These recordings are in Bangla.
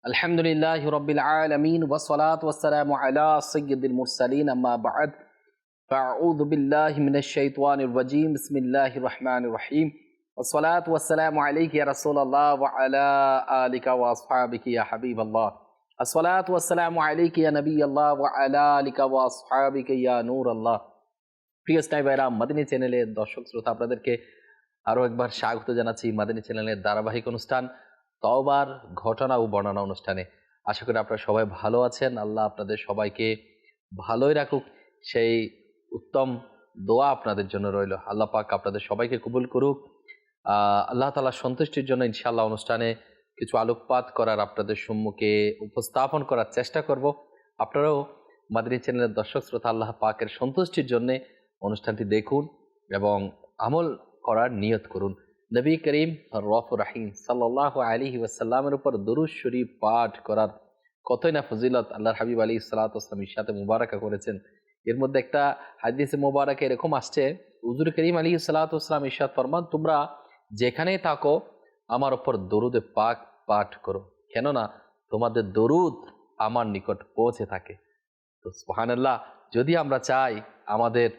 الحمد لله رب العالمين والصلاة والسلام على سيد المرسلين أما بعد فأعوذ بالله من الشيطان الرجيم بسم الله الرحمن الرحيم والصلاة والسلام عليك يا رسول الله وعلى آلك وأصحابك يا حبيب الله الصلاة والسلام عليك يا نبي الله وعلى آلك وأصحابك يا نور الله প্রিয় স্নাইবাইরা মাদিনী চ্যানেলের দর্শক শ্রোতা আপনাদেরকে আরও একবার স্বাগত জানাচ্ছি মাদিনী চ্যানেলের ধারাবাহিক অনুষ্ঠান তওবার ঘটনা ও বর্ণনা অনুষ্ঠানে। আশা করি আপনারা সবাই ভালো আছেন। আল্লাহ আপনাদের সবাইকে ভালোই রাখুক। সেই উত্তম দোয়া আপনাদের জন্য রইল। আল্লাহ পাক আপনাদের সবাইকে কবুল করুক। আল্লাহ তালা সন্তুষ্টির জন্য ইনশাআল্লাহ অনুষ্ঠানে কিছু আলোকপাত করার আপনাদের সম্মুখে উপস্থাপন করার চেষ্টা করব। আপনারাও মাদিনী চ্যানেলের দর্শক শ্রোতা, আল্লাহ পাকের সন্তুষ্টির জন্যে অনুষ্ঠানটি দেখুন এবং আমল করার নিয়ত করুন। নবী করিম রফ রাহিম সাল্লাহ আলী ওয়াসাল্লামের উপর দুরুজ শরীফ পাঠ করার কতই না ফজিলত আল্লাহর হাবিব আলী সালাতামের সাথে মুবারাকা করেছেন। এর মধ্যে একটা হাদিসে মুবারাকা এরকম আসছে, হুজুর করিম আলী সালাতাম ইশাদ ফরমান, তোমরা যেখানেই থাকো, আমার ওপর দরুদে পাক পাঠ করো। কেননা তোমাদের দরুদ আমার নিকট পৌঁছে থাকে। তো সুহানাল্লাহ যদি আমরা চাই আমাদের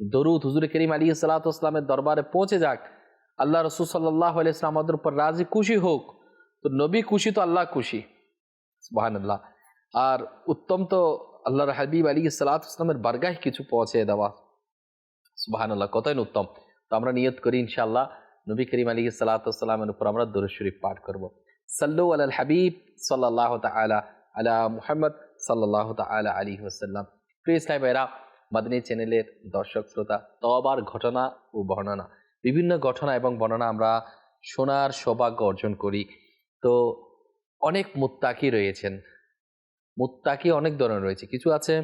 দরুদ হুজুর করিম আলী সালাতামের দরবারে পৌঁছে যাক আল্লাহ রসুল সাল্লাহ ইসলাম আমাদের উপর রাজি, খুশি হোক। তো নবী খুশি, তো আল্লাহ খুশি। সুবাহান্লাহ আর উত্তম তো আল্লাহর হাবিব আলী সালাত ইসলামের বারগাহ কিছু পৌঁছে দেওয়া। সুবাহান্লাহ কতই উত্তম। তো আমরা নিয়ত করি, ইনশাআল্লাহ, নবী করিম আলী সালাতামের উপর আমরা দরুদ পাঠ করব। সাল্লু আল হাবিব সাল্লাহ তালা আলা মুহাম্মদ সাল্লাহ তালা আলী ওসাল্লাম প্রিয় ইসলাম এরা মাদিনী চ্যানেলের দর্শক, শ্রোতা তবার ঘটনা ও বর্ণনা। বিভিন্ন ঘটনা এবং বর্ণনা আমরা শোনার সৌভাগ্য অর্জন করি। তো অনেক মুত্তাকি রয়েছেন। মুত্তাকি অনেক ধরনের রয়েছে। কিছু আছে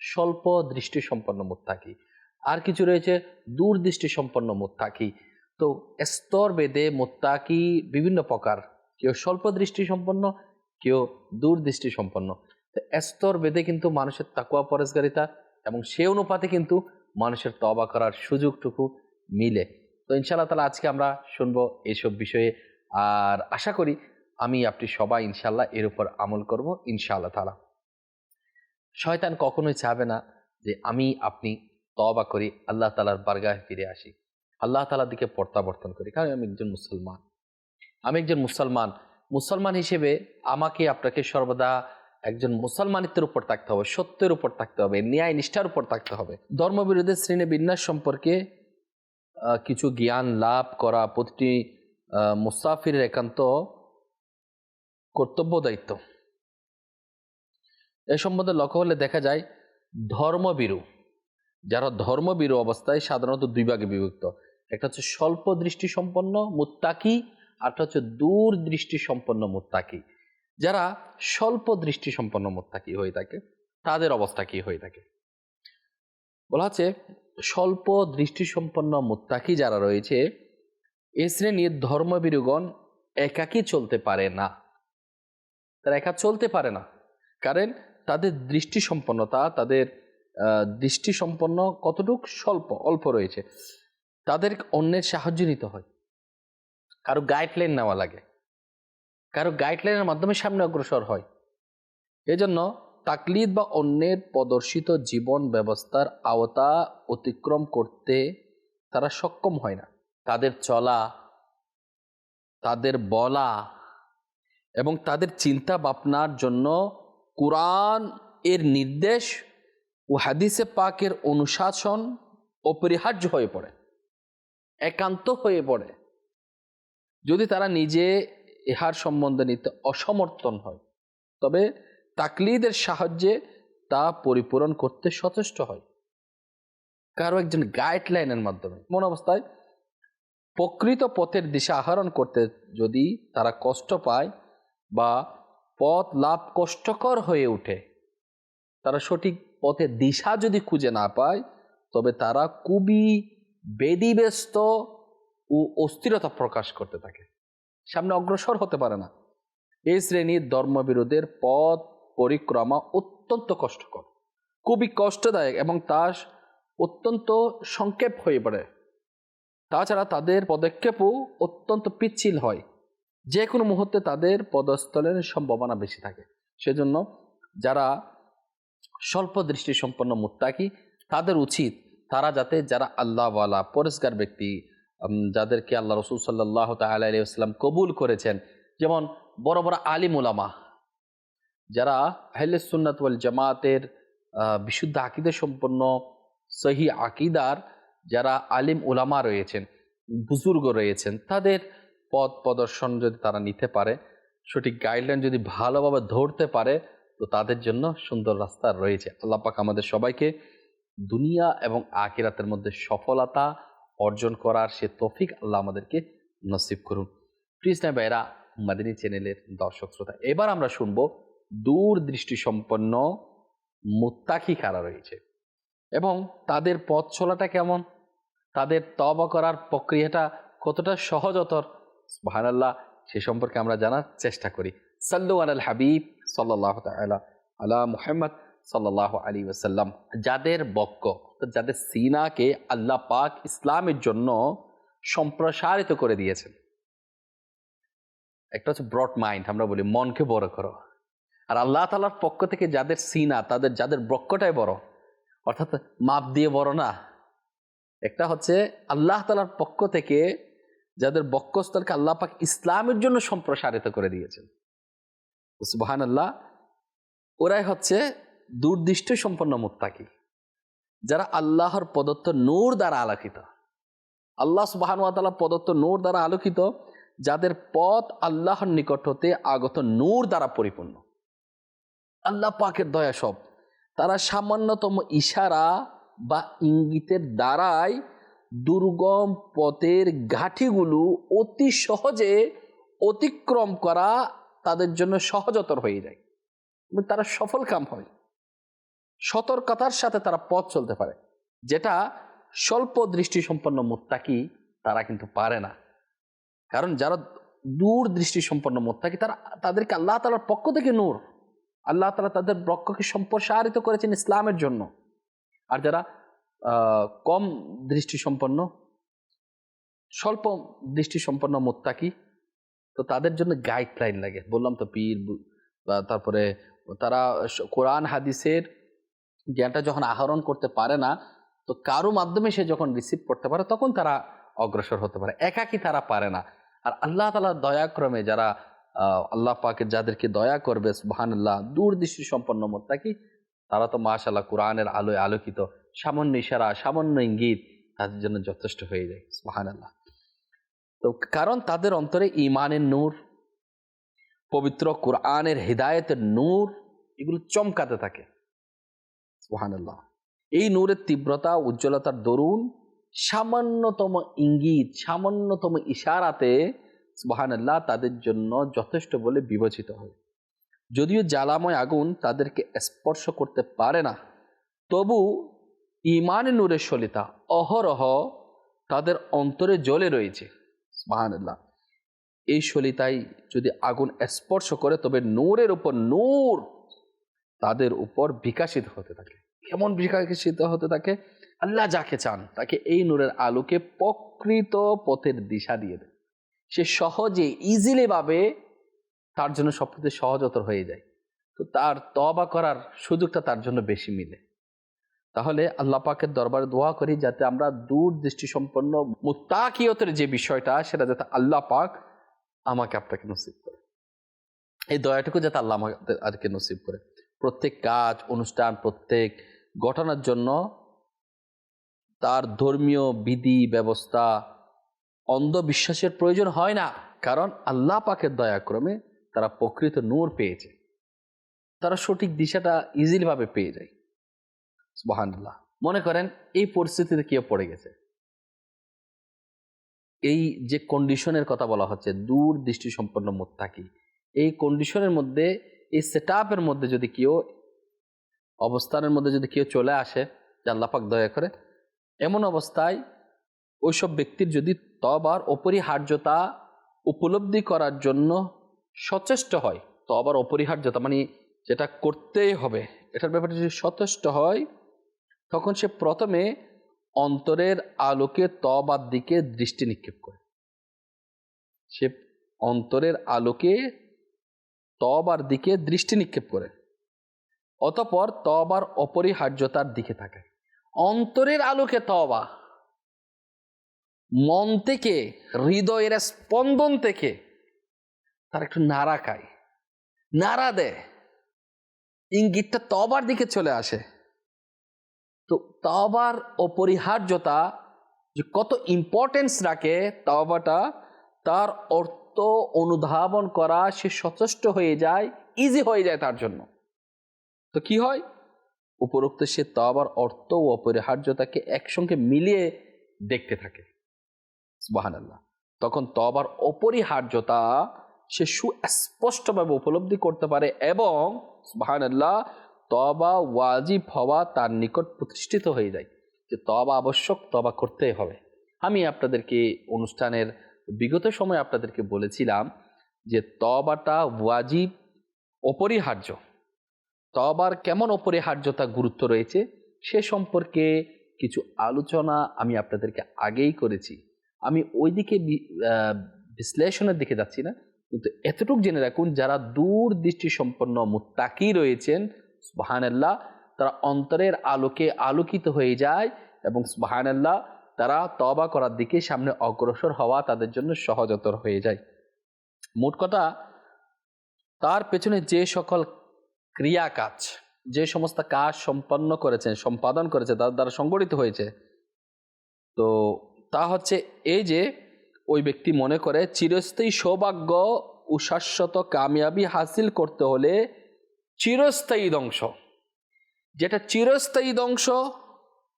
স্বল্প দৃষ্টি সম্পন্ন মুত্তাকি, আর কিছু রয়েছে দূরদৃষ্টি সম্পন্ন মুত্তাকি। তো স্তর বেদে মুত্তাকি বিভিন্ন প্রকার, কেউ স্বল্প দৃষ্টি সম্পন্ন কেউ দূরদৃষ্টি সম্পন্ন তো স্তর বেদে কিন্তু মানুষের তাকুয়া, পরেশগারিতা এবং সে অনুপাতে কিন্তু মানুষের তবা করার সুযোগটুকু মিলে। তো ইনশাআল্লাহ তালা আজকে আমরা শুনব এসব বিষয়ে। আর আশা করি আমি, আপনি সবাই ইনশাল্লাহ এর উপর আমল করব ইনশাআল্লাহ তালা শয়তান কখনোই চাবে না যে আমি, আপনি তবা করি, আল্লাহ তালার বারগাহে ফিরে আসি। আল্লাহ তালার দিকে প্রত্যাবর্তন করি। কারণ আমি একজন মুসলমান। আমি একজন মুসলমান। মুসলমান হিসেবে আমাকে, আপনাকে সর্বদা একজন মুসলমানিত্বের উপর থাকতে হবে, সত্যের উপর থাকতে হবে, ন্যায় নিষ্ঠার উপর থাকতে হবে। ধর্মবিরোধী শ্রেণি বিন্যাস সম্পর্কে কিছু জ্ঞান লাভ করা প্রতিটি আহ, মুসাফিরের একান্ত কর্তব্য দায়িত্ব। এ সম্বন্ধে লক্ষ্য হলে দেখা যায় ধর্মবিরু যারা ধর্মবিরু অবস্থায় সাধারণত দুই ভাগে বিভক্ত। একটা হচ্ছে স্বল্প দৃষ্টি সম্পন্ন মুত্তাকি আরটা হচ্ছে দূর দৃষ্টি সম্পন্ন মুত্তাকি। যারা স্বল্প দৃষ্টি সম্পন্ন মুত্তাকি হয়ে থাকে তাদের অবস্থা কি হয়ে থাকে? বলা হচ্ছে স্বল্প দৃষ্টিসম্পন্ন মুত্তাকি যারা রয়েছে এ শ্রেণির ধর্মবিরুগণ একাকী চলতে পারে না। তারা একা চলতে পারে না। কারণ তাদের দৃষ্টি সম্পন্নতা তাদের আহ, দৃষ্টি সম্পন্ন কতটুক স্বল্প অল্প রয়েছে তাদের অন্যের সাহায্য নিতে হয়। কারও গাইডলাইন নেওয়া লাগে। কারও গাইডলাইনের মাধ্যমে সামনে অগ্রসর হয়। এজন্য তাকলিদ বা অন্যের প্রদর্শিত জীবন ব্যবস্থার আওতা অতিক্রম করতে তারা সক্ষম হয় না। তাদের চলা, তাদের বলা এবং তাদের চিন্তা ভাবনার জন্য কোরআন এর নির্দেশ ও হাদিসে পাকের অনুশাসন অপরিহার্য হয়ে পড়ে, একান্ত হয়ে পড়ে। যদি তারা নিজে ইহার সম্বন্ধে নিতে অসমর্থন হয়, তবে তাকলিদের সাহায্যে তা পরিপূরণ করতে সচেষ্ট হয়। কারও একজন গাইডলাইনের মাধ্যমে। মন অবস্থায় প্রকৃত পথের দিশা আহরণ করতে যদি তারা কষ্ট পায় বা পথ লাভ কষ্টকর হয়ে ওঠে, তারা সঠিক পথের দিশা যদি খুঁজে না পায়, তবে তারা খুবই বেদিব্যস্ত ও অস্থিরতা প্রকাশ করতে থাকে। সামনে অগ্রসর হতে পারে না। এই শ্রেণির ধর্মবিরোধের পথ পরিক্রমা অত্যন্ত কষ্টকর, খুবই কষ্টদায়ক এবং তা অত্যন্ত সংক্ষেপ হয়ে পড়ে। তাছাড়া তাদের পদক্ষেপও অত্যন্ত পিচ্ছিল হয়। যে কোনো মুহূর্তে তাদের পদস্থলের সম্ভাবনা বেশি থাকে। সেজন্য যারা স্বল্প দৃষ্টি সম্পন্ন মুত্তাকি, তাদের উচিত তারা যাতে যারা আল্লাহওয়ালা পরিষ্কার ব্যক্তি যাদেরকে আল্লাহ রসুল সাল্লাহ তাল্লাম কবুল করেছেন, যেমন বড় বড় আলিম উলামা যারা আহলে সুন্নাত ওয়াল জামাতের বিশুদ্ধ আকিদা সম্পন্ন, সহি আকিদার যারা আলিম উলামা রয়েছেন, বুজুর্গ রয়েছেন, তাদের পথ প্রদর্শন যদি তারা নিতে পারে, সঠিক গাইডলাইন যদি ভালোভাবে ধরতে পারে, তো তাদের জন্য সুন্দর রাস্তা রয়েছে। আল্লাহ পাক আমাদের সবাইকে দুনিয়া এবং আকিরাতের মধ্যে সফলতা অর্জন করার সে তফিক আল্লাহ আমাদেরকে নসিব করুন। না ভাইরা মাদিনী চ্যানেলের দর্শক শ্রোতা, এবার আমরা শুনব দূর দৃষ্টি সম্পন্ন মুত্তাকি কারা রয়েছে। এবং তাদের পথ চলাটা কেমন? তাদের তবা করার প্রক্রিয়াটা কতটা সহজতর? সুবহানাল্লাহ, সে সম্পর্কে আমরা জানার চেষ্টা করি। সাল্লু আল হাবিব সাল্লাহ তালা আলা মুহাম্মদ সাল্লাহ আলী ওসাল্লাম যাদের বক্ক যাদের সিনাকে আল্লাহ পাক ইসলামের জন্য সম্প্রসারিত করে দিয়েছেন। একটা হচ্ছে ব্রড মাইন্ড, আমরা বলি, মনকে বড় করো। আর আল্লাহ তালার পক্ষ থেকে যাদের সিনা, তাদের, যাদের বক্ষটাই বড়, অর্থাৎ মাপ দিয়ে বড় না। একটা হচ্ছে আল্লাহ তালার পক্ষ থেকে যাদের বক্ষস্থলকে আল্লাহ পাক ইসলামের জন্য সম্প্রসারিত করে দিয়েছেন। সুবাহান আল্লাহ ওরাই হচ্ছে দুর্দৃষ্ট সম্পন্ন মুত্তাকি, যারা আল্লাহর প্রদত্ত নূর দ্বারা আলোকিত। আল্লাহ সুবাহানুয়াতালা প্রদত্ত নূর দ্বারা আলোকিত, যাদের পথ আল্লাহর নিকট হতে আগত নূর দ্বারা পরিপূর্ণ। আল্লাহ পাকের দয়া সব। তারা সামান্যতম ইশারা বা ইঙ্গিতের দ্বারাই দুর্গম পথের ঘাটিগুলো অতি সহজে অতিক্রম করা তাদের জন্য সহজতর হয়ে যায়। তারা সফল কাম হয়। সতর্কতার সাথে তারা পথ চলতে পারে। যেটা স্বল্প দৃষ্টি সম্পন্ন মুত্তাকি তারা কিন্তু পারে না। কারণ যারা দূর দৃষ্টি সম্পন্ন মুত্তাকি তারা, তাদেরকে আল্লাহ তালার পক্ষ থেকে নূর আল্লাহ তালা তাদের বক্ষকে সম্প্রসারিত করেছেন ইসলামের জন্য। আর যারা কম দৃষ্টি সম্পন্ন স্বল্প দৃষ্টি সম্পন্ন মোত্তাকি, তো তাদের জন্য গাইডলাইন লাগে। বললাম তো পীর তারপরে তারা কোরআন, হাদিসের জ্ঞানটা যখন আহরণ করতে পারে না, তো কারও মাধ্যমে সে যখন রিসিভ করতে পারে, তখন তারা অগ্রসর হতে পারে। একাকি তারা পারে না। আর আল্লাহ তালা দয়াক্রমে যারা আল্লাহ পাকে যাদেরকে দয়া করবে, সুবহানাল্লাহ, দূরদৃষ্টি সম্পন্ন মোত্তাকি, তারা তো মাশাল্লাহ কোরআনের আলোয় আলোকিত। সামান্য ইশারা, সামান্য ইঙ্গিত তাদের জন্য যথেষ্ট হয়ে যায়, সুবহানাল্লাহ। তো কারণ তাদের অন্তরে ইমানের নূর, পবিত্র কোরআনের হৃদায়তের নূর, এগুলো চমকাতে থাকে, সুবহানাল্লাহ। এই নূরের তীব্রতা, উজ্জ্বলতার দরুন সামান্যতম ইঙ্গিত, সামান্যতম ইশারাতে সুবহানাল্লাহ তাদের জন্য যথেষ্ট বলে বিবেচিত হয়। যদিও জ্বালাময় আগুন তাদেরকে স্পর্শ করতে পারে না, তবু ইমান নূরের সলিতা, অহরহ তাদের অন্তরে জ্বলে রয়েছে, সুবহানাল্লাহ। এই সলিতাই যদি আগুন স্পর্শ করে, তবে নূরের উপর নূর তাদের উপর বিকাশিত হতে থাকে। কেমন বিকাশিত হতে থাকে? আল্লাহ যাকে চান, তাকে এই নূরের আলোকে প্রকৃত পথের দিশা দিয়ে দেয় সে সহজে ইজিলি ভাবে তার জন্য সবকিছু সহজতর হয়ে যায়। তো তার তবা করার সুযোগটা তার জন্য বেশি মিলে। তাহলে আল্লাহ পাকের দরবারে দোয়া করি যাতে আমরা দূর দৃষ্টি সম্পন্ন মুত্তাকিয়তের যে বিষয়টা, সেটা যাতে আল্লাহ পাক আমাকে আপনাকে নসিব করে। এই দয়াটুকু যাতে আল্লাহ আমাদের আজকে নসিব করে। প্রত্যেক কাজ, অনুষ্ঠান, প্রত্যেক ঘটনার জন্য তার ধর্মীয় বিধি, ব্যবস্থা অন্ধবিশ্বাসের প্রয়োজন হয় না, কারণ আল্লাহ পাকের দয়াক্রমে তারা প্রকৃত নূর পেয়েছে। তারা সঠিক দিশাটা ইজিলি ভাবে পেয়ে যায়। সুবহানাল্লাহ। মনে করেন, এই পরিস্থিতিতে কেউ পড়ে গেছে। এই যে কন্ডিশনের কথা বলা হচ্ছে, দূর দৃষ্টি সম্পন্ন মোত্তাকি, এই কন্ডিশনের মধ্যে, এই সেট মধ্যে যদি কেউ, অবস্থানের মধ্যে যদি কেউ চলে আসে, যে আল্লাপাক দয়া করে, এমন অবস্থায় ওইসব ব্যক্তির যদি তবার অপরিহার্যতা উপলব্ধি করার জন্য সচেষ্ট হয়, তবার অপরিহার্যতা মানে যেটা করতেই হবে, এটার ব্যাপারে যদি সচেষ্ট হয়, তখন সে প্রথমে অন্তরের আলোকে তবার দিকে দৃষ্টি নিক্ষেপ করে। সে অন্তরের আলোকে তবার দিকে দৃষ্টি নিক্ষেপ করে। অতপর তবার অপরিহার্যতার দিকে থাকে। অন্তরের আলোকে তবা। মন থেকে, হৃদয়ের স্পন্দন থেকে তার একটু নাড়া খায়। নাড়া দেয়। ইঙ্গিতটা তবার দিকে চলে আসে। তো তবার অপরিহার্যতা যে কত ইম্পর্টেন্স রাখে তবাটা, তার অর্থ অনুধাবন করা সে সচেষ্ট হয়ে যায় ইজি হয়ে যায় তার জন্য। তো কি হয়? উপরোক্ত সে তবার অর্থ ও অপরিহার্যতাকে একসঙ্গে মিলিয়ে দেখতে থাকে। সুবাহান তখন তবার অপরিহার্যতা সে সুস্পষ্টভাবে উপলব্ধি করতে পারে এবং সুবাহান আল্লাহ তবা ওয়াজিব হওয়া তার নিকট প্রতিষ্ঠিত হয়ে যায় যে তবা আবশ্যক তবা করতে হবে। আমি আপনাদেরকে অনুষ্ঠানের বিগত সময় আপনাদেরকে বলেছিলাম যে তবাটা ওয়াজিব অপরিহার্য। তবার কেমন অপরিহার্যতা গুরুত্ব রয়েছে সে সম্পর্কে কিছু আলোচনা আমি আপনাদেরকে আগেই করেছি। আমি ওই দিকে বিশ্লেষণের দিকে যাচ্ছি না, কিন্তু এতটুকু জেনে রাখুন, যারা দূর দৃষ্টি সম্পন্ন মুত্তাকি রয়েছেন, সুবাহানাল্লাহ, তারা অন্তরের আলোকে আলোকিত হয়ে যায় এবং সুবাহানাল্লাহ, তারা তবা করার দিকে সামনে অগ্রসর হওয়া তাদের জন্য সহজতর হয়ে যায়। মোট কথা, তার পেছনে যে সকল ক্রিয়া কাজ যে সমস্ত কাজ সম্পন্ন করেছেন, সম্পাদন করেছে তার দ্বারা সংগঠিত হয়েছে, তো তা হচ্ছে এই যে ওই ব্যক্তি মনে করে, চিরস্থায়ী সৌভাগ্য ও শাশ্বত কামিয়াবি হাসিল করতে হলে চিরস্থায়ী ধ্বংস। যেটা চিরস্থায়ী ধ্বংস,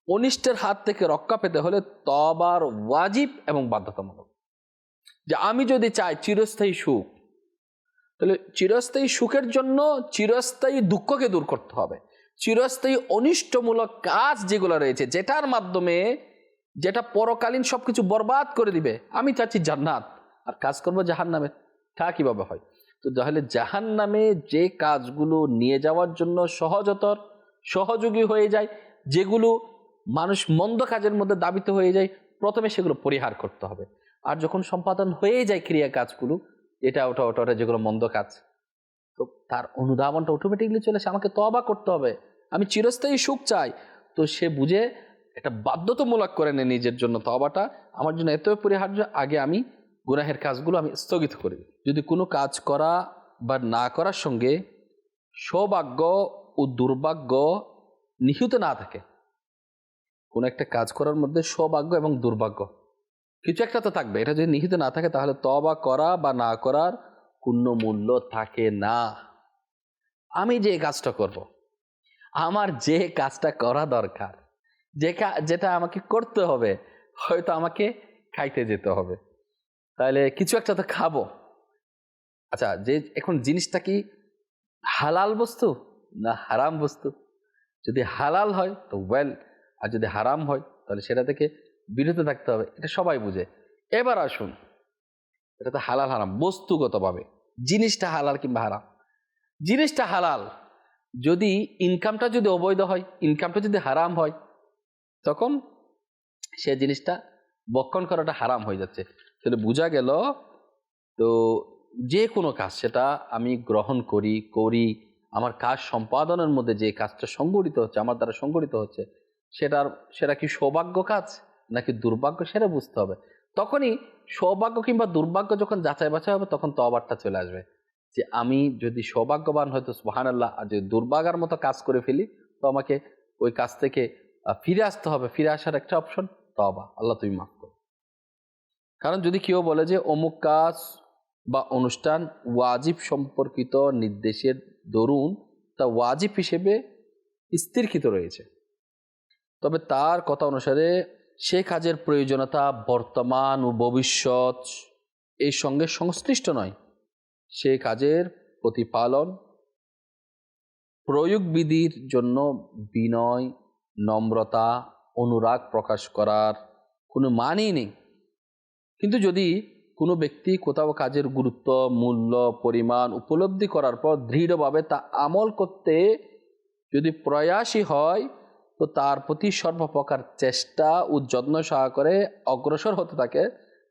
অনিষ্টের হাত থেকে রক্ষা পেতে হলে তবার ওয়াজিব এবং বাধ্যতামূলক। যে আমি যদি চাই চিরস্থায়ী সুখ, তাহলে চিরস্থায়ী সুখের জন্য চিরস্থায়ী দুঃখকে দূর করতে হবে। চিরস্থায়ী অনিষ্টমূলক কাজ যেগুলো রয়েছে, যেটার মাধ্যমে যেটা পরকালীন সব কিছু বরবাদ করে দিবে, আমি চাচ্ছি জান্নাত। আর কাজ করব জাহান নামে তা কীভাবে হয়? তো তাহলে জাহান নামে যে কাজগুলো নিয়ে যাওয়ার জন্য সহজতর, সহযোগী হয়ে যায়, যেগুলো মানুষ মন্দ কাজের মধ্যে দাবিত হয়ে যায়, প্রথমে সেগুলো পরিহার করতে হবে। আর যখন সম্পাদন হয়ে যায় ক্রিয়া কাজগুলো, এটা ওটা ওটা ওটা যেগুলো মন্দ কাজ, তো তার অনুধাবনটা অটোমেটিকলি চলে আমাকে তবা করতে হবে। আমি চিরস্থায়ী সুখ চাই। তো সে বুঝে এটা বাধ্যতামূলক করে নেয় নিজের জন্য তবাটা আমার জন্য এত পরিহার্য, আগে আমি গুনাহের কাজগুলো আমি স্থগিত করি যদি কোনো কাজ করা বা না করার সঙ্গে সৌভাগ্য ও দুর্ভাগ্য নিহিত না থাকে, কোনো একটা কাজ করার মধ্যে সৌভাগ্য এবং দুর্ভাগ্য কিছু একটা তো থাকবে। এটা যদি নিহিত না থাকে, তাহলে তবা করা বা না করার কোনো মূল্য থাকে না। আমি যে কাজটা করব। আমার যে কাজটা করা দরকার যে যেটা আমাকে করতে হবে, হয়তো আমাকে খাইতে যেতে হবে। তাহলে কিছু একটা তো খাব। আচ্ছা যে এখন জিনিসটা কি হালাল বস্তু না হারাম বস্তু? যদি হালাল হয়, তো ওয়েল আর যদি হারাম হয়, তাহলে সেটা থেকে বিরত থাকতে হবে, এটা সবাই বুঝে। এবার আসুন, এটা তো হালাল হারাম, বস্তুগতভাবে। জিনিসটা হালাল কিংবা হারাম? জিনিসটা হালাল, যদি ইনকামটা যদি অবৈধ হয় ইনকামটা যদি হারাম হয় তখন সে জিনিসটা বক্ষণ করাটা হারাম হয়ে যাচ্ছে। তাহলে বোঝা গেল, তো যে কোনো কাজ সেটা আমি গ্রহণ করি করি, আমার কাজ সম্পাদনের মধ্যে যে কাজটা সংগঠিত হচ্ছে, আমার দ্বারা সংগঠিত হচ্ছে, সেটার, সেটা কি সৌভাগ্য কাজ? নাকি দুর্ভাগ্য সেটা বুঝতে হবে। তখনই সৌভাগ্য কিংবা দুর্ভাগ্য যখন যাচাই বাছাই হবে, তখন তো তবারটা চলে আসবে। যে আমি যদি সৌভাগ্যবান হয়তো সুহান আল্লাহ আর যদি দুর্ভাগার মতো কাজ করে ফেলি, তো আমাকে ওই কাজ থেকে ফিরে আসতে হবে, ফিরে আসার একটা অপশন তবা আল্লাহ তুমি মাফ করো। কারণ যদি কেউ বলে যে অমুক কাজ বা অনুষ্ঠান ওয়াজিব সম্পর্কিত নির্দেশের দরুন, তা ওয়াজিব হিসেবে স্থিরকৃত রয়েছে। তবে তার কথা অনুসারে সে কাজের প্রয়োজনীয়তা বর্তমান ও ভবিষ্যৎ এই সঙ্গে সংশ্লিষ্ট নয়। সে কাজের প্রতিপালন প্রয়োগবিধির জন্য বিনয় নম্রতা, অনুরাগ প্রকাশ করার কোনো মানেই নেই। কিন্তু যদি কোনো ব্যক্তি কোথাও কাজের গুরুত্ব, মূল্য, পরিমাণ উপলব্ধি করার পর দৃঢ়ভাবে তা আমল করতে যদি প্রয়াসী হয়, তো তার প্রতি সর্বপ্রকার চেষ্টা ও যত্ন সহকারে অগ্রসর হতে থাকে,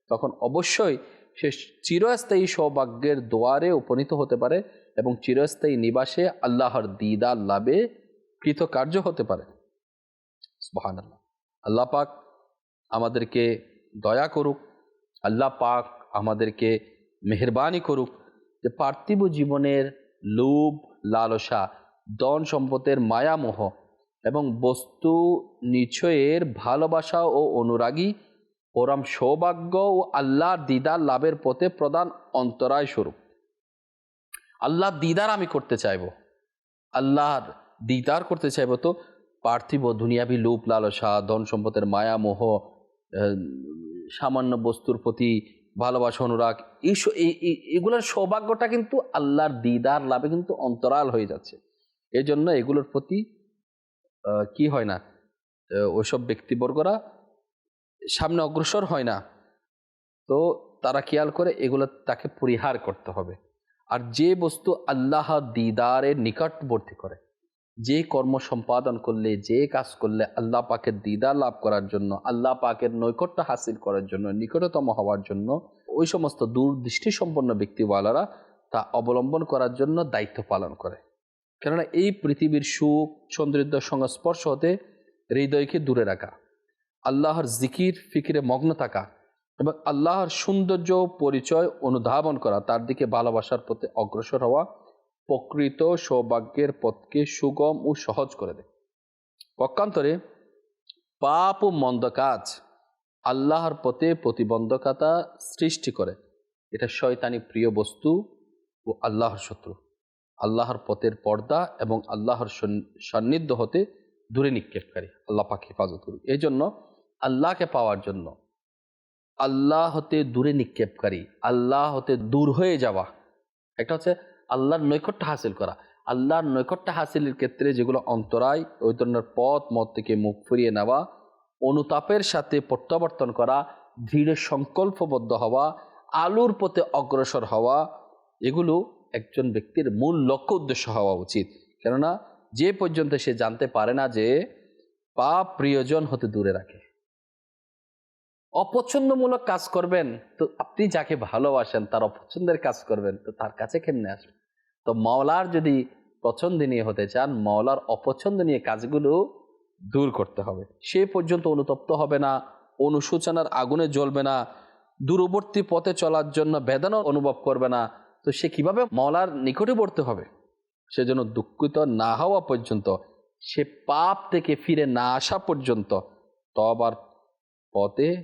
তখন অবশ্যই সে চিরস্থায়ী সৌভাগ্যের দোয়ারে উপনীত হতে পারে এবং চিরস্থায়ী নিবাসে আল্লাহর দিদার লাভে কৃতকার্য হতে পারে। সুবহান আল্লাহ আল্লাহ পাক আমাদেরকে দয়া করুক, আল্লাহ পাক আমাদেরকে মেহরবানি করুক যে পার্থিব জীবনের লোভ, লালসা, ধন সম্পদের মায়ামোহ এবং বস্তু নিশ্চয়ের ভালোবাসা ও অনুরাগী ওরাম সৌভাগ্য ও আল্লাহর দিদার লাভের পথে প্রধান অন্তরায় স্বরূপ। আল্লাহর দিদার আমি করতে চাইব। আল্লাহর দিদার করতে চাইব তো পার্থিব দুনিয়াবি লোপ লালসা, ধন সম্পদের মায়া, মোহ সামান্য বস্তুর প্রতি ভালোবাসা, অনুরাগ এগুলোর সৌভাগ্যটা কিন্তু আল্লাহর দিদার লাভে কিন্তু অন্তরাল হয়ে যাচ্ছে। এই জন্য এগুলোর প্রতি কি হয় না ওইসব ব্যক্তিবর্গরা সামনে অগ্রসর হয় না। তো তারা খেয়াল করে এগুলো তাকে পরিহার করতে হবে। আর যে বস্তু আল্লাহ দিদারের নিকটবর্তী করে যে কর্ম সম্পাদন করলে, যে কাজ করলে আল্লাহ পাকের দিদার লাভ করার জন্য, আল্লাহ পাকের নৈকট্য হাসিল করার জন্য, নিকটতম হওয়ার জন্য, ওই সমস্ত দূরদৃষ্টি সম্পন্ন ব্যক্তিওয়ালারা তা অবলম্বন করার জন্য দায়িত্ব পালন করে। কেননা এই পৃথিবীর সুখ সৌন্দর্য সংস্পর্শ হতে হৃদয়কে দূরে রাখা, আল্লাহর জিকির ফিকিরে মগ্ন থাকা এবং আল্লাহর সৌন্দর্য পরিচয় অনুধাবন করা, তার দিকে ভালোবাসার প্রতি অগ্রসর হওয়া প্রকৃত সৌভাগ্যের পথকে সুগম ও সহজ করে দেয়। পক্ষান্তরে পাপ ও মন্দ কাজ আল্লাহর পথে প্রতিবন্ধকতা সৃষ্টি করে। এটা শয়তানি প্রিয় বস্তু ও আল্লাহর শত্রু। আল্লাহর পথের পর্দা এবং আল্লাহর সন- সান্নিধ্য হতে দূরে নিক্ষেপকারী। আল্লাহ পাক হেফাজত করুক। এই জন্য আল্লাহকে পাওয়ার জন্য আল্লাহ হতে দূরে নিক্ষেপকারী, আল্লাহ হতে দূর হয়ে যাওয়া। একটা হচ্ছে আল্লাহর নৈকট্য হাসিল করা। আল্লাহর নৈকট্য হাসিলের ক্ষেত্রে যেগুলো অন্তরায় ওই ধরনের পথ, মত থেকে মুখ ফিরিয়ে নেওয়া, অনুতাপের সাথে প্রত্যাবর্তন করা, দৃঢ় সংকল্পবদ্ধ হওয়া, আলুর পথে অগ্রসর হওয়া, এগুলো একজন ব্যক্তির মূল লক্ষ্য উদ্দেশ্য হওয়া উচিত। কেননা, যে পর্যন্ত সে জানতে পারে না যে পাপ প্রিয়জন হতে দূরে রাখে। অপছন্দমূলক কাজ করবেন, তো আপনি যাকে ভালোবাসেন, তার অপছন্দের কাজ করবেন, তো তার কাছে কেমনে আসবেন তো মাওলার যদি পছন্দনীয় হতে চান, মাওলার অপছন্দনীয় কাজগুলো দূর করতে হবে। সে পর্যন্ত অনুতপ্ত হবে না, অনুশোচনার আগুনে জ্বলবে না, দূরবর্তী পথে চলার জন্য বেদনা অনুভব করবে না। তো সে কীভাবে মাওলার নিকটবর্তী হবে? সেজন্য দুঃখিত না হওয়া পর্যন্ত, সে পাপ থেকে ফিরে না আসা পর্যন্ত তবার পথে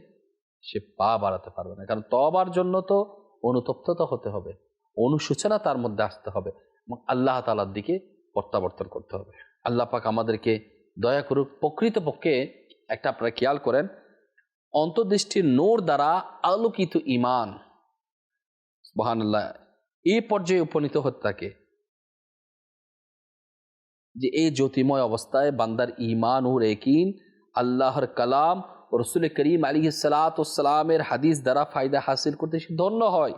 সে পা বাড়াতে পারবে না। কারণ তবার জন্য তো অনুতপ্ততা হতে হবে। অনুশোচনা তার মধ্যে আসতে হবে এবং আল্লাহ তালার দিকে প্রত্যাবর্তন করতে হবে। আল্লাহ পাক আমাদেরকে দয়া করুক, প্রকৃতপক্ষে একটা আপনারা খেয়াল করেন, অন্তর্দৃষ্টির নোর দ্বারা আলোকিত ইমান মহান আল্লাহ এই পর্যায়ে উপনীত হতে থাকে। যে এই জ্যোতিময় অবস্থায় বান্দার ইমান ও রেকিন আল্লাহর কালাম রসুল করিম আলী সালাতামের হাদিস দ্বারা ফায়দা হাসিল করতে সে ধন্য হয়।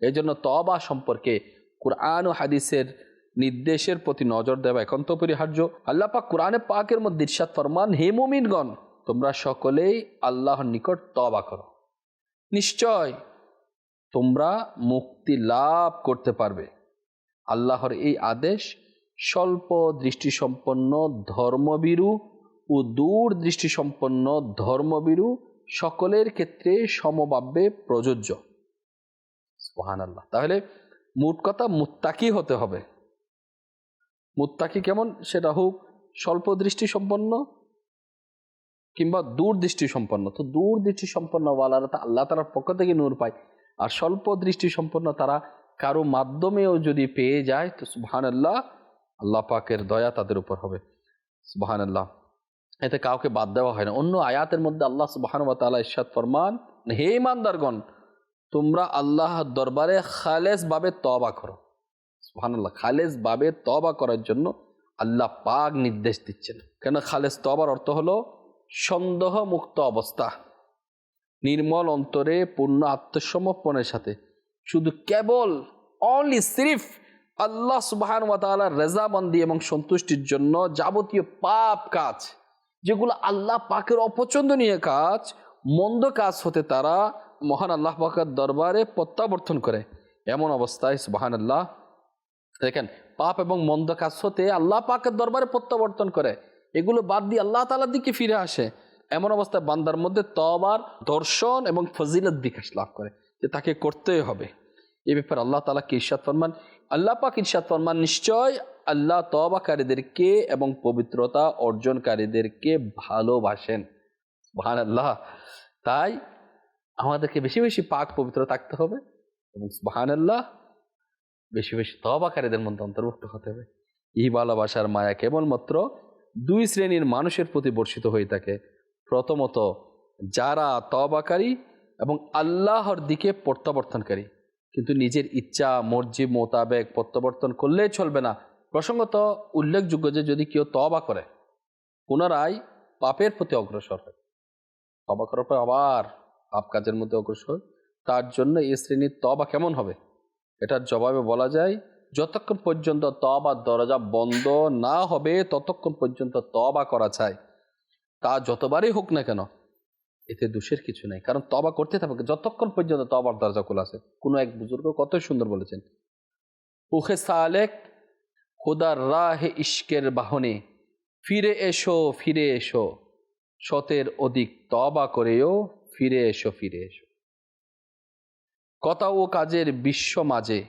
এই জন্য তবা সম্পর্কে কোরআন ও হাদিসের নির্দেশের প্রতি নজর দেওয়া একান্ত পরিহার্য। আল্লাহ পাক কোরআনে পাকের মধ্যে ইরশাদ ফরমান, হে মুমিনগণ, তোমরা সকলেই আল্লাহর নিকট তবা করো। নিশ্চয় তোমরা মুক্তি লাভ করতে পারবে। আল্লাহর এই আদেশ স্বল্প দৃষ্টিসম্পন্ন ধর্মবিরু ও দূর দৃষ্টিসম্পন্ন ধর্মবিরু সকলের ক্ষেত্রে সমভাবে প্রযোজ্য। সুবহান আল্লাহ তাহলে মোট কথা মুত্তাকি হতে হবে। মুত্তাকি কেমন? সেটা হোক স্বল্প দৃষ্টি সম্পন্ন কিংবা দূর দৃষ্টি সম্পন্ন তো দূর দৃষ্টি সম্পন্ন ওয়ালারা তো আল্লাহ তালার পক্ষ থেকে নূর পায়। আর স্বল্প দৃষ্টি সম্পন্ন তারা কারও মাধ্যমেও যদি পেয়ে যায়, তো সুবহান আল্লাহ আল্লাহ পাকের দয়া তাদের উপর হবে। সুবহান আল্লাহ এতে কাউকে বাদ দেওয়া হয় না। অন্য আয়াতের মধ্যে আল্লাহ সুবহান ওয়া তাআলা ইরশাদ ফরমান, হে ইমানদারগণ তোমরা আল্লাহর দরবারে খালেস ভাবে তবা করো। সুবহানাল্লাহ খালেস ভাবে তবা করার জন্য আল্লাহ পাক নির্দেশ দিচ্ছেন। কেন খালেস তবার অর্থ হলো সন্দেহ মুক্ত অবস্থা, নির্মল অন্তরে, পূর্ণ আত্মসমর্পণের সাথে। শুধু কেবল অনলি সিরিফ আল্লাহ সুবাহান ওয়াতালার রেজাবন্দি এবং সন্তুষ্টির জন্য যাবতীয় পাপ কাজ, যেগুলো আল্লাহ পাকের অপছন্দনীয় কাজ, মন্দ কাজ হতে তারা মহান আল্লাহ পাকের দরবারে প্রত্যাবর্তন করে। এমন অবস্থায় সুবাহান আল্লাহ দেখেন, পাপ এবং মন্দ কাজ হতে আল্লাহ পাকের দরবারে প্রত্যাবর্তন করে। এগুলো বাদ দিয়ে আল্লাহ তালার দিকে ফিরে আসে। এমন অবস্থায় বান্দার মধ্যে তবার দর্শন এবং ফজিলত বিকাশ লাভ করে যে তাকে করতেই হবে। এ ব্যাপারে আল্লাহ তালাকে ইরশাদ ফরমান? আল্লাহ পাক ইরশাদ ফরমান, নিশ্চয় আল্লাহ তবাকারীদেরকে এবং পবিত্রতা অর্জনকারীদেরকে ভালোবাসেন। ভান আল্লাহ তাই আমাদেরকে বেশি বেশি পাক পবিত্র থাকতে হবে এবং সুবাহান আল্লাহ বেশি বেশি তবাকারীদের মধ্যে অন্তর্ভুক্ত হতে হবে। এই ভালোবাসার মায়া কেবলমাত্র দুই শ্রেণির মানুষের প্রতি বর্ষিত হয়ে থাকে। প্রথমত, যারা তবাকারী এবং আল্লাহর দিকে প্রত্যাবর্তনকারী, কিন্তু নিজের ইচ্ছা, মর্জি মোতাবেক প্রত্যাবর্তন করলেই চলবে না। প্রসঙ্গত, উল্লেখযোগ্য যে যদি কেউ তবা করে পুনরায় পাপের প্রতি অগ্রসর হয়। তবা করার পর আবার পাপ কাজের মধ্যে অগ্রসর, তার জন্য এই শ্রেণির তবা কেমন হবে? এটার জবাবে বলা যায়, যতক্ষণ পর্যন্ত তবার দরজা বন্ধ না হবে, ততক্ষণ পর্যন্ত তবা করা চায় তা যতবারই হোক না কেন, এতে দোষের কিছু নাই। কারণ তবা করতে থাকবে যতক্ষণ পর্যন্ত তবার দরজা খোলা আছে। কোনো এক বুজুর্গ কত সুন্দর বলেছেন, উখে সালেক, খোদার রাহে ইস্কের বাহনে, ফিরে এসো ফিরে এসো। শতের অধিক তবা করেও ফিরে এসো ফিরে এসো। কথা ও কাজের বিশ্ব মাঝে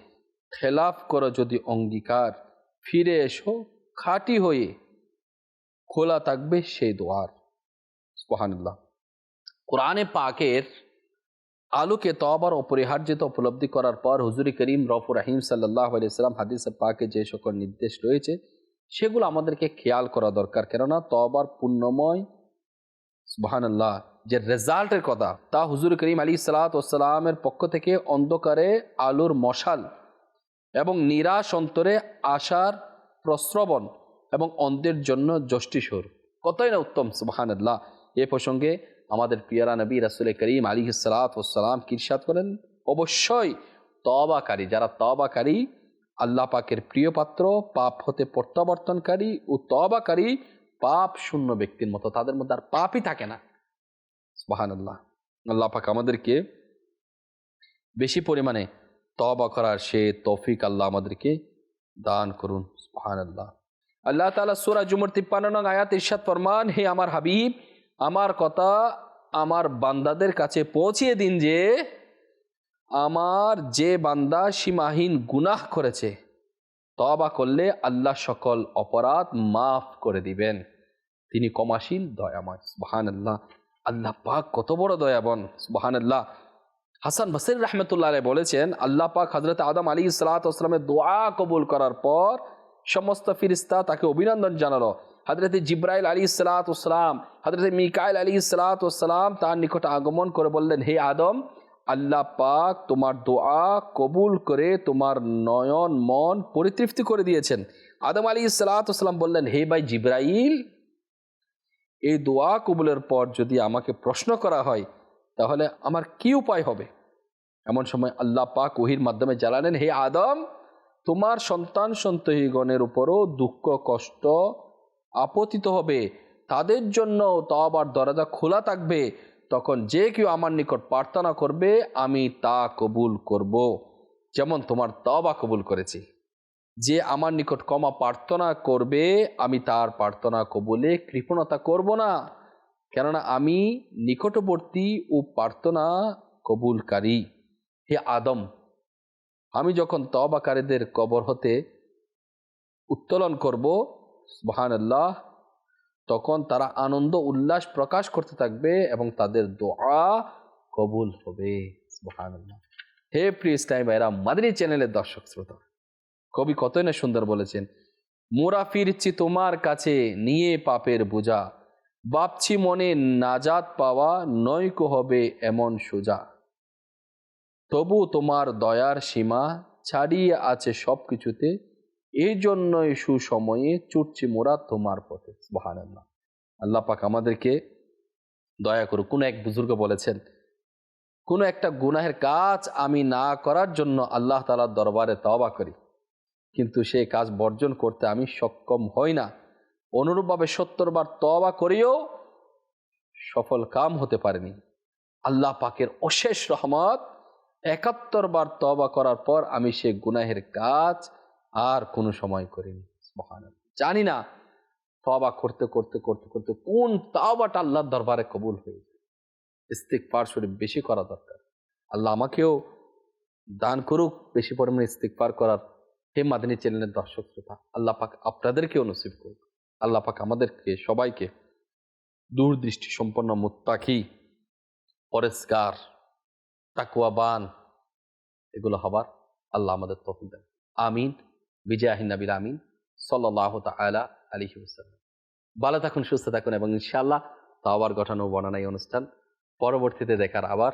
খেলাফ করো যদি অঙ্গীকার, ফিরে এসো খাঁটি হয়ে, খোলা থাকবে সেই দোয়ার। সুবহানাল্লাহ। কোরআনে পাকের আলোকে তবার অপরিহার্যতা উপলব্ধি করার পর হুজুরি করিম রফুর রাহিম সাল্লাহ আলিয়াল্লাম হাদিসে পাকে যে সকল নির্দেশ রয়েছে, সেগুলো আমাদেরকে খেয়াল করা দরকার। কেননা তবার পুণ্যময় সুবাহান্লাহ যে রেজাল্টের কথা, তা হুজুর করিম আলী সালাতামের পক্ষ থেকে অন্ধকারে আলোর মশাল এবং নিরাশ অন্তরে আশার প্রশ্রবণ এবং অন্ধের জন্য যষ্টিস্বর কতই না উত্তম সুবাহান্লাহ এ প্রসঙ্গে আমাদের পিয়ারা নবী রাসুল করিম আলী সালাতাম কিরসাদ করেন? অবশ্যই তবাকারী যারা তবাকারী আল্লাহ পাকের প্রিয় পাত্র, পাপ হতে প্রত্যাবর্তনকারী ও তবাকারী পাপ শূন্য ব্যক্তির মতো, তাদের মধ্যে আর পাপই থাকে না। বাহান আল্লাহ পাক আমাদেরকে বেশি পরিমাণে তবা করার সে তৌফিক আল্লাহ আমাদেরকে দান করুন বাহান আল্লাহ আল্লাহ তালা সুরা জুমর তিপ্পান্ন আয়াত ইরশাদ ফরমান, হে আমার হাবিব, আমার কথা আমার বান্দাদের কাছে পৌঁছিয়ে দিন যে আমার যে বান্দা সীমাহীন গুনাহ করেছে তবা করলে আল্লাহ সকল অপরাধ মাফ করে দিবেন। তিনি কমাশীল দয়াময় সুবাহান আল্লাহ আল্লাহ পাক কত বড় দয়াবন সুবাহান আল্লাহ হাসান বসির রহমতুল্লাহ আলাই বলেছেন, আল্লাহ পাক হজরত আদম আলী সালাতামের দোয়া কবুল করার পর সমস্ত ফিরিস্তা তাকে অভিনন্দন জানালো। হজরত জিব্রাইল আলী সালাতাম হজরত মিকাইল আলী সালাতাম তার নিকট আগমন করে বললেন, হে আদম, আল্লাহ পাক তোমার দোয়া কবুল করে তোমার নয়ন, মন পরিতৃপ্তি করে দিয়েছেন। আদম আলী সালাতাম বললেন, হে ভাই জিব্রাইল এই দোয়া কবুলের পর যদি আমাকে প্রশ্ন করা হয়, তাহলে আমার কি উপায় হবে? এমন সময় আল্লাহ পাক ওহির মাধ্যমে জানালেন, হে আদম, তোমার সন্তান সন্তহীগণের উপরও দুঃখ, কষ্ট আপতিত হবে। তাদের জন্য তবার দরজা খোলা থাকবে। তখন যে কেউ আমার নিকট প্রার্থনা করবে, আমি তা কবুল করব। যেমন তোমার তবা কবুল করেছি। যে আমার নিকট ক্ষমা প্রার্থনা করবে, আমি তার প্রার্থনা কবুলে কৃপণতা করব না। কেননা আমি নিকটবর্তী ও প্রার্থনা কবুলকারী। হে আদম, আমি যখন তবাকারীদের কবর হতে উত্তোলন করব সুবহান আল্লাহ তখন তারা আনন্দ উল্লাস প্রকাশ করতে থাকবে এবং তাদের দোয়া কবুল হবে হে প্রিয় ইসলাম ভাইরা, মাদানী চ্যানেলের দর্শক শ্রোতা কবি কতই না সুন্দর বলেছেন, মোরা ফিরছি তোমার কাছে নিয়ে পাপের বোঝা, ভাবছি মনে নাজাত পাওয়া নৈক হবে এমন সোজা। তবু তোমার দয়ার সীমা ছাড়িয়ে আছে সব কিছুতে এই জন্যই সুসময়ে চুটছি মোরা তোমার পথে। বাহান আল্লাহ পাক আমাদেরকে দয়া করুক, কোনো এক বুজুর্গ বলেছেন, কোনো একটা গুনাহের কাজ আমি না করার জন্য আল্লাহ তালার দরবারে তবা করি। কিন্তু সেই কাজ বর্জন করতে আমি সক্ষম হই না। অনুরূপভাবে সত্তর বার তবা করেও সফল কাম হতে পারেনি। আল্লাহ পাকের অশেষ রহমত একাত্তর বার তবা করার পর আমি সে গুনাহের কাজ আর কোনো সময় করিনি। সুবহানাল্লাহ। জানি না তবা করতে করতে করতে করতে কোন তাওবাটা আল্লাহর দরবারে কবুল হয়ে যায়। ইস্তিকফার শরীফ বেশি করা দরকার। আল্লাহ আমাকেও দান করুক, বেশি পরিমাণে ইস্তিকফার করার হে মাদিনী চ্যানেলের দর্শক শ্রোতা, আল্লাহ পাক আপনাদেরকেও নসিব করুক। আল্লাহ পাক আমাদেরকে, সবাইকে দূরদৃষ্টি সম্পন্ন মুত্তাকি পরেস্কার তাকুয়াবান এগুলো হবার আল্লাহ আমাদের তফিক দেন। আমিন। বিজয়াহিন নবীর আমিন। সাল্লাহ তালা আলী ওসাল্লাম ভালো থাকুন, সুস্থ থাকুন এবং ইনশাআল্লাহ তাওয়ার গঠন ও বর্ণনা অনুষ্ঠান পরবর্তীতে দেখার আবার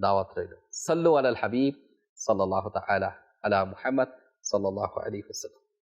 দাওয়াত রইল। সাল্লু আলাল হাবিব সাল্লাহ তালা আলা মুহাম্মদ। সাল্লাহ আলী ওসাল্লাম